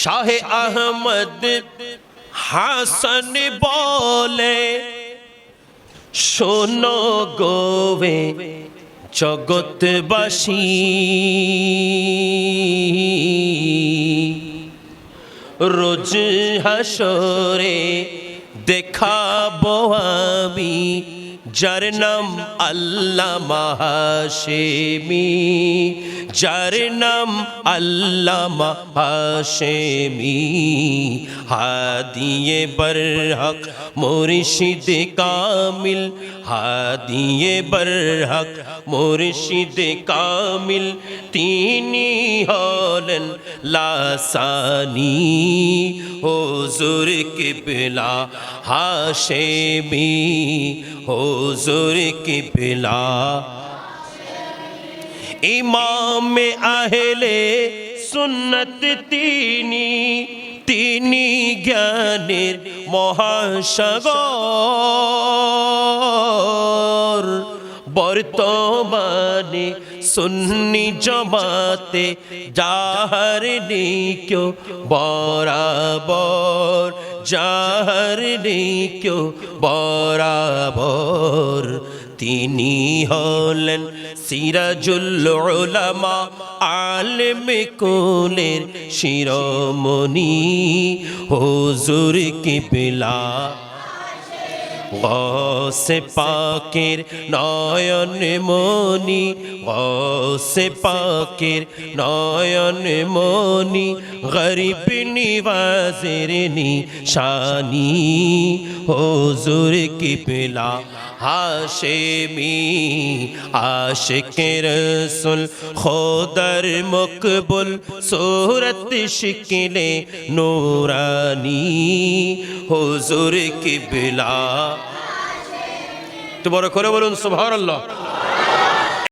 শাহে আহমদ হাসন বলে শোনো গোবে জগৎবাসী। রোজ হাসরে দেখাবো আমি যার নাম আল্লাহ মাহাশেমি, যার নাম আল্লাহ মাহাশেমি। হাদিয়ে বরহক মুর্শিদ কামিল, হাদিয়ে বরহক মুর্শিদ কামিল, তিনি হলেন লাসানি। হুজুর কিবলা হাশেমি, হুজুর কিবলা। ইমাম আহলে সুন্নত তিনি তিনি জ্ঞানের মহাসাগর। বর্তমানে সুন্নি জমাতে যাহার নিক্য বরাবর। যাহার কেউ বরাবর তিনি হলেন সিরাজুল আলম আলেম কুলের শিরোমণি। হুজুর কিবলা গসে পাকের নয়ন মনি গসে পাকের নয়ন মনি গরিব নিবাজের নিশানি, হুজুর কিবলা হাশেমি আশিকে রসুল খোদার মকবুল, সুরত শিকলে নুরানি। হুজুর কিবলা। তো বড় করে বলুন সুবহানাল্লাহ।